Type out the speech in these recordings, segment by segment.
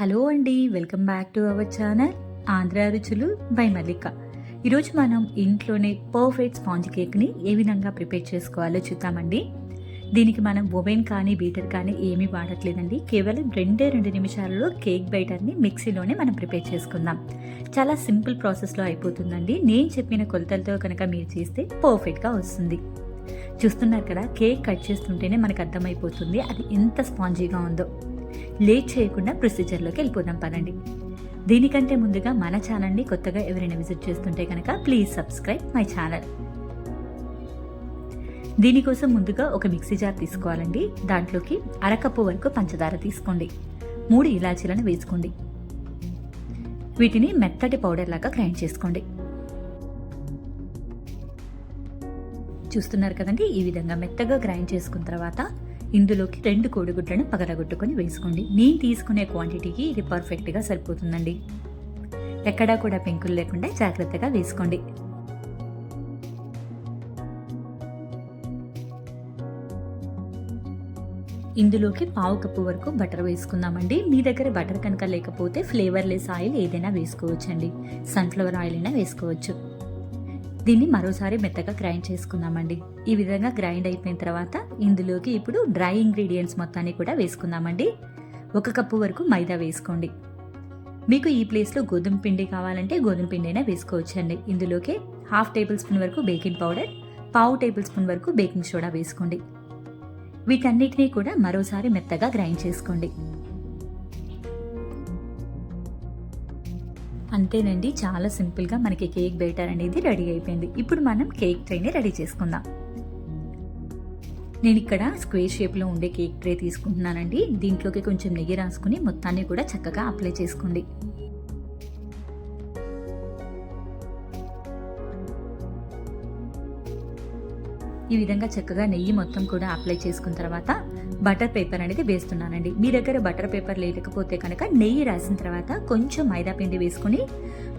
Hello అండి welcome back to our channel Andhra Ruchulu bye Mallika. ఈరోజు మనం ఇంట్లోనే పర్ఫెక్ట్ స్పాంజ్ కేక్ని ఏ విధంగా ప్రిపేర్ చేసుకోవాలో చూద్దామండి. దీనికి మనం ఓవెన్ కానీ బీటర్ కానీ ఏమీ వాడట్లేదండి. కేవలం రెండే రెండు నిమిషాలలో కేక్ బైటర్ని మిక్సీలోనే మనం ప్రిపేర్ చేసుకుందాం. చాలా సింపుల్ ప్రాసెస్లో అయిపోతుందండి. నేను చెప్పిన కొలతలతో కనుక మీరు చేస్తే పర్ఫెక్ట్గా వస్తుంది. చూస్తున్నారు కదా కేక్ కట్ చేస్తుంటేనే మనకు అర్థమైపోతుంది అది ఎంత స్పాంజీగా ఉందో. లేట్ చేయకుండా ప్రొసీజర్లోకి వెళ్ళిపోదాం పదండి. దీనికంటే ముందుగా మన ఛానల్ని కొత్తగా ఎవరైనా విజిట్ చేస్తుంటే కనుక ప్లీజ్ సబ్స్క్రైబ్ మై ఛానల్. దీనికోసం ముందుగా ఒక మిక్సీ జార్ తీసుకోవాలండి. దాంట్లోకి అరకప్పు వరకు పంచదార తీసుకోండి. మూడు ఇలాచీలను వేసుకోండి. వీటిని మెత్తటి పౌడర్ లాగా గ్రైండ్ చేసుకోండి. చూస్తున్నారు కదండి ఈ విధంగా మెత్తగా గ్రైండ్ చేసుకున్న తర్వాత ఇందులోకి రెండు కోడిగుడ్లను పగలగొట్టుకొని వేసుకోండి. నేను తీసుకునే క్వాంటిటీకి ఇది పర్ఫెక్ట్గా సరిపోతుందండి. ఎక్కడా కూడా పెంకులు లేకుండా జాగ్రత్తగా వేసుకోండి. ఇందులోకి పావు కప్పు వరకు బటర్ వేసుకుందామండి. మీ దగ్గర బటర్ కనుక లేకపోతే ఫ్లేవర్లెస్ ఆయిల్ ఏదైనా వేసుకోవచ్చండి. సన్ఫ్లవర్ ఆయిల్ అయినా వేసుకోవచ్చు. దీన్ని మరోసారి మెత్తగా గ్రైండ్ చేసుకుందామండి. ఈ విధంగా గ్రైండ్ అయిపోయిన తర్వాత ఇందులోకి ఇప్పుడు డ్రై ఇంగ్రీడియంట్స్ మొత్తాన్ని కూడా వేసుకుందామండి. ఒక కప్పు వరకు మైదా వేసుకోండి. మీకు ఈ ప్లేస్లో గోధుమ పిండి కావాలంటే గోధుమ పిండి అయినా వేసుకోవచ్చండి. ఇందులోకి హాఫ్ టేబుల్ స్పూన్ వరకు బేకింగ్ పౌడర్ పావు టేబుల్ స్పూన్ వరకు బేకింగ్ సోడా వేసుకోండి. వీటన్నిటినీ కూడా మరోసారి మెత్తగా గ్రైండ్ చేసుకోండి. అంతేనండి. చాలా సింపుల్గా మనకి కేక్ బేటర్ అనేది రెడీ అయిపోయింది. ఇప్పుడు మనం కేక్ ట్రేని రెడీ చేసుకుందాం. నేను ఇక్కడ స్క్వేర్ షేప్లో ఉండే కేక్ ట్రే తీసుకుంటున్నానండి. దీంట్లోకి కొంచెం నెయ్యి రాసుకుని మొత్తాన్ని కూడా చక్కగా అప్లై చేసుకోండి. ఈ విధంగా చక్కగా నెయ్యి మొత్తం కూడా అప్లై చేసుకున్న తర్వాత బటర్ పేపర్ అనేది వేస్తున్నానండి. మీ దగ్గర బటర్ పేపర్ లేకపోతే కనుక నెయ్యి రాసిన తర్వాత కొంచెం మైదా పిండి వేసుకుని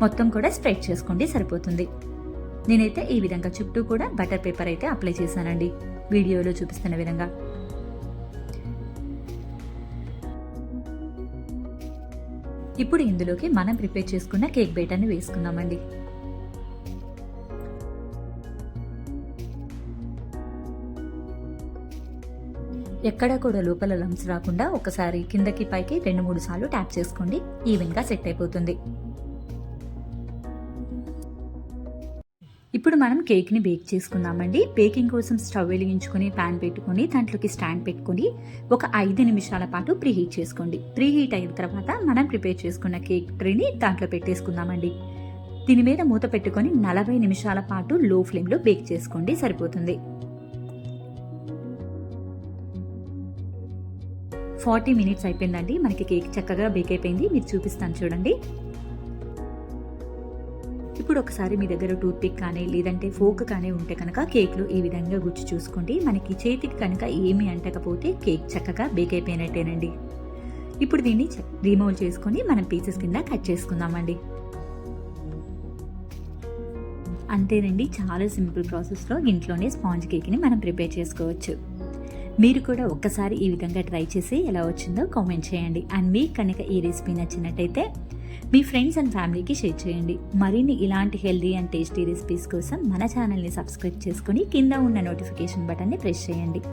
మొత్తం కూడా స్ప్రెడ్ చేసుకోండి సరిపోతుంది. నేనైతే ఈ విధంగా చుట్టూ కూడా బటర్ పేపర్ అయితే అప్లై చేశానండి. వీడియోలో చూపిస్తున్న విధంగా. ఇప్పుడు ఇందులోకి మనం ప్రిపేర్ చేసుకున్న కేక్ బేటర్ని వేసుకుందామండి. ఎక్కడా కూడా లోపల లంప్స్ రాకుండా ఒకసారి కిందకి పైకి రెండు మూడు సార్లు ట్యాప్ చేసుకోండి. ఈవెన్గా సెట్ అయిపోతుంది. ఇప్పుడు మనం కేక్ని బేక్ చేసుకుందామండి. బేకింగ్ కోసం స్టవ్ వెలిగించుకొని ప్యాన్ పెట్టుకొని దాంట్లోకి స్టాండ్ పెట్టుకొని ఒక ఐదు నిమిషాల పాటు ప్రీహీట్ చేసుకోండి. ప్రీహీట్ అయిన తర్వాత మనం ప్రిపేర్ చేసుకున్న కేక్ ట్రీని దాంట్లో పెట్టేసుకుందామండి. దీని మీద మూత పెట్టుకొని నలభై నిమిషాల పాటు లో ఫ్లేమ్లో బేక్ చేసుకోండి. సరిపోతుంది. ఫార్టీ మినిట్స్ అయిపోయిందండి. మనకి కేక్ చక్కగా బేక్ అయిపోయింది. మీరు చూపిస్తాను చూడండి. ఇప్పుడు ఒకసారి మీ దగ్గర టూత్ పిక్ కానీ లేదంటే ఫోక్ కానీ ఉంటే కనుక కేక్లో ఈ విధంగా గుచ్చి చూసుకోండి. మనకి చేతికి కనుక ఏమీ అంటకపోతే కేక్ చక్కగా బేక్ అయిపోయినట్టేనండి. ఇప్పుడు దీన్ని రిమూవ్ చేసుకొని మనం పీసెస్ కింద కట్ చేసుకుందామండి. అంతేనండి. చాలా సింపుల్ ప్రాసెస్లో ఇంట్లోనే స్పాంజ్ కేక్ని మనం ప్రిపేర్ చేసుకోవచ్చు. మీరు కూడా ఒక్కసారి ఈ విధంగా ట్రై చేసి ఎలా వచ్చిందో కామెంట్ చేయండి. అండ్ మీకు కనుక ఈ రెసిపీ నచ్చినట్టయితే మీ ఫ్రెండ్స్ అండ్ ఫ్యామిలీకి షేర్ చేయండి. మరిన్ని ఇలాంటి హెల్దీ అండ్ టేస్టీ రెసిపీస్ కోసం మన ఛానల్ని సబ్స్క్రైబ్ చేసుకుని కింద ఉన్న నోటిఫికేషన్ బటన్ని ప్రెస్ చేయండి.